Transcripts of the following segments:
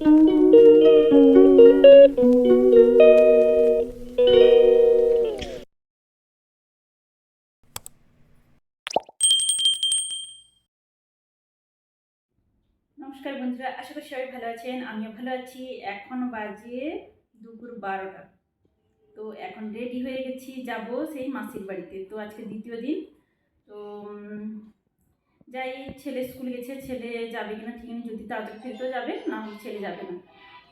নমস্কার বন্ধুরা, আশা করি সবাই ভালো আছেন, আমিও ভালো আছি। এখন বাজে দুপুর বারোটা। তো এখন রেডি হয়ে গেছি, যাব সেই মাসির বাড়িতে। তো আজকে দ্বিতীয় দিন যাই ছেলে স্কুল গেছে, ছেলে যাবে কিনা ঠিক নেই যদি তাড়াতাড়ি ফিরতেও যাবে, না ছেলে যাবে না।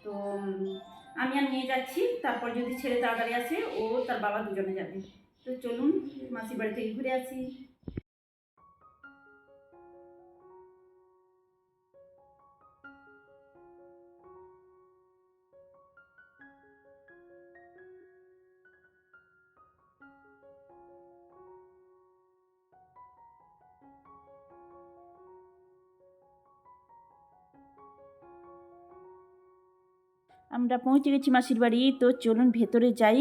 তো আমি আর নিয়ে যাচ্ছি, তারপর যদি ছেলে তাড়াতাড়ি আসে, ও তার বাবা দুজনে যাবে। তো চলুন, মাসির বাড়ি থেকে ঘুরে আসি। আমরা পৌঁছে গেছি মাসির বাড়ি, তো চলুন ভেতরে যাই।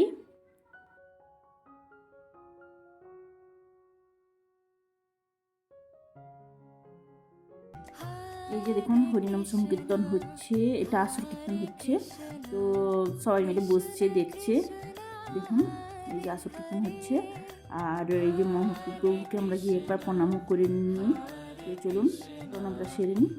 এই যে দেখুন, হরিনাম সংকীর্তন হচ্ছে, এটা আসর কীর্তন হচ্ছে। তো সবাই মিলে বসছে, দেখছে। দেখুন, এই যে আসর কীর্তন হচ্ছে। আর এই যে মহাপ্রভুকে আমরা গিয়ে একবার প্রণাম করে নিই। চলুন, প্রণামটা সেরে নিই।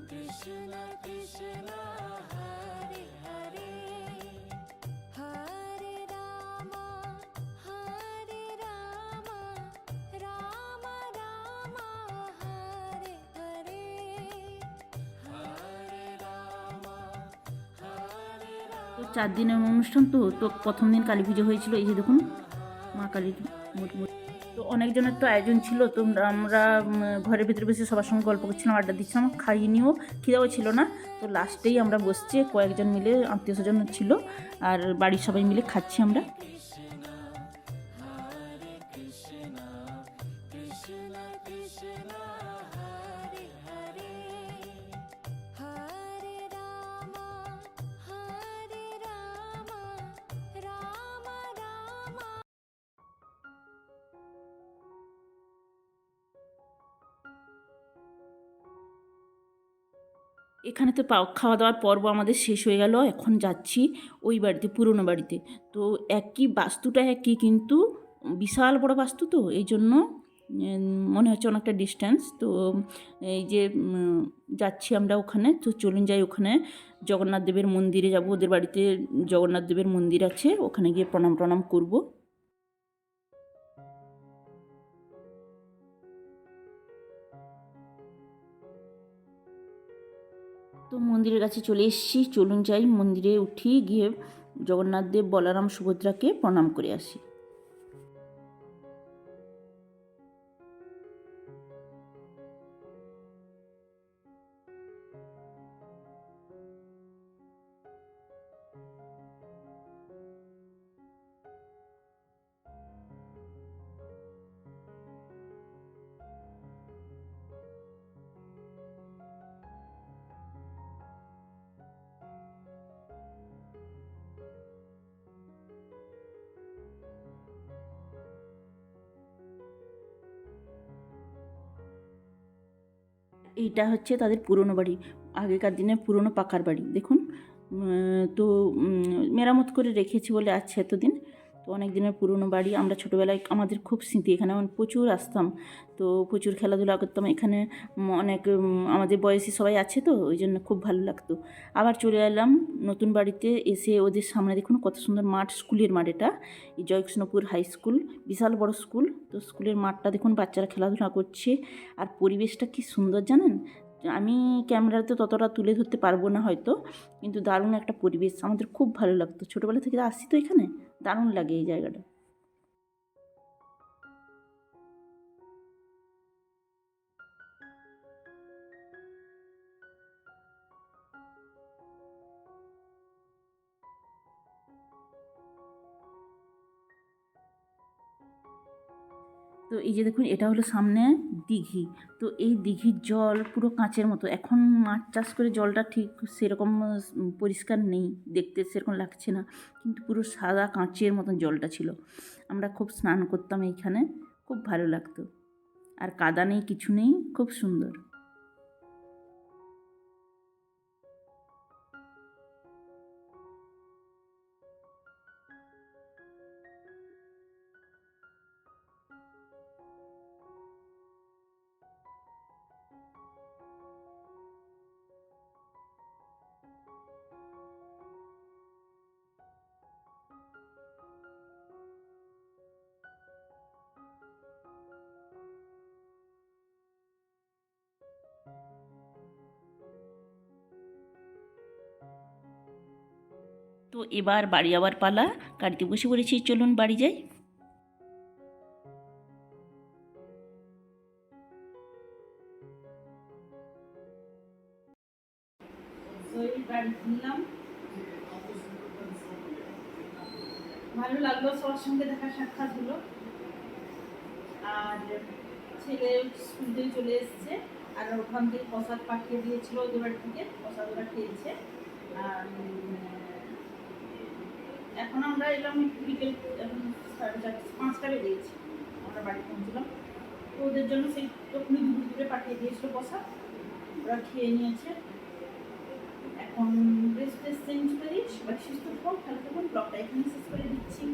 তো চার দিনের অনুষ্ঠান তো তো প্রথম দিন কালী পুজো হয়েছিল, এই যে দেখুন, মা কালীর মোটামুটি তো অনেকজনের তো আয়োজন ছিল, তো আমরা ঘরের ভিতরে বসে সবার সঙ্গে গল্প করছিলাম, আড্ডা দিচ্ছিলাম খাইনিও খিদাও ছিল না। তো লাস্টেই আমরা বসছি, কয়েকজন মিলে আত্মীয় স্বজন ছিল, আর বাড়ির সবাই মিলে খাচ্ছি আমরা। এখানে তো খাওয়া দাওয়ার পর্ব আমাদের শেষ হয়ে গেল, এখন যাচ্ছি ওই বাড়িতে, পুরনো বাড়িতে। তো একই বাস্তুটা একই কিন্তু বিশাল বড় বাস্তু তো, এই জন্য মনে হচ্ছে অনেকটা ডিস্টেন্স তো এই যে যাচ্ছি আমরা ওখানে, তো চলুন যাই ওখানে। জগন্নাথ দেবের মন্দিরে যাব, ওদের বাড়িতে জগন্নাথ দেবের মন্দির আছে, ওখানে গিয়ে প্রণাম প্রণাম করব। তো মন্দিরের কাছে চলে এসেছি। চলুন যাই, মন্দিরে উঠি, গিয়ে জগন্নাথ দেব, বলারাম, সুভদ্রাকে প্রণাম করে আসি। এইটা হচ্ছে তাদের পুরনো বাড়ি, আগেকার দিনে পুরনো পাকার বাড়ি। দেখুন তো মেরামত করে রেখেছি বলে আছে এতদিন। তো অনেক দিনের পুরনো বাড়ি। আমরা ছোটোবেলায় আমাদের খুব স্মৃতি, এখানে প্রচুর আসতাম। তো প্রচুর খেলাধুলা করতাম। এখানে অনেক আমাদের বয়সী সবাই আছে তো, ওই জন্য খুব ভালো লাগতো। আবার চলে এলাম নতুন বাড়িতে এসে ওদের সামনে দেখুন কত সুন্দর মাঠ, স্কুলের মাঠ এটা। জয়কৃষ্ণপুর হাই স্কুল, বিশাল বড় স্কুল। তো স্কুলের মাঠটা দেখুন, বাচ্চারা খেলাধুলা করছে। আর পরিবেশটা কি সুন্দর জানেন? আমি ক্যামেরাতে ততটা তুলে ধরতে পারব না হয়তো, কিন্তু দারুণ একটা পরিবেশ। আমাদের খুব ভালো লাগতো। ছোটোবেলা থেকে আসছি তো এখানে? দারুণ লাগে এই জায়গাটা। তো এই যে দেখুন, এটা হলো সামনে দিঘি। তো এই দিঘির জল পুরো কাঁচের মতো। এখন মাছ চাষ করে জলটা ঠিক সেরকম পরিষ্কার নেই। দেখতে সেরকম লাগছে না। কিন্তু পুরো সাদা কাঁচের মতন জলটা ছিল। আমরা খুব স্নান করতাম এইখানে। খুব ভালো লাগতো। আর কাদা নেই, কিছু নেই, খুব সুন্দর। তো এবার বাড়ি আবার পালা। গাড়িতে বসে পড়েছি, চলুন বাড়ি যাই। ভালো লাগল সবার সঙ্গে দেখা সাক্ষাৎ হলো। আর ছেলে স্কুল থেকে চলে এসেছে, আর ওখান থেকে প্রসাদ পাঠিয়ে দিয়েছিল ওদের থেকে, প্রসাদ ওরা খেয়েছে। আর এখন আমরা এলাম বিকেল সাড়ে চারটে পাঁচটা বেজে গেছি আমরা বাড়ি পৌঁছলাম। তো ওদের জন্য সেই তখনই দুপুর দুপুরে পাঠিয়ে দিয়েছিল বসা। ওরা খেয়ে নিয়েছে। এখন ড্রেস ট্রেস চেঞ্জ করে দিই সবাই সুস্থ থাকুন তাহলে তখন ব্লগটা এখানে শেষ করে দিচ্ছি।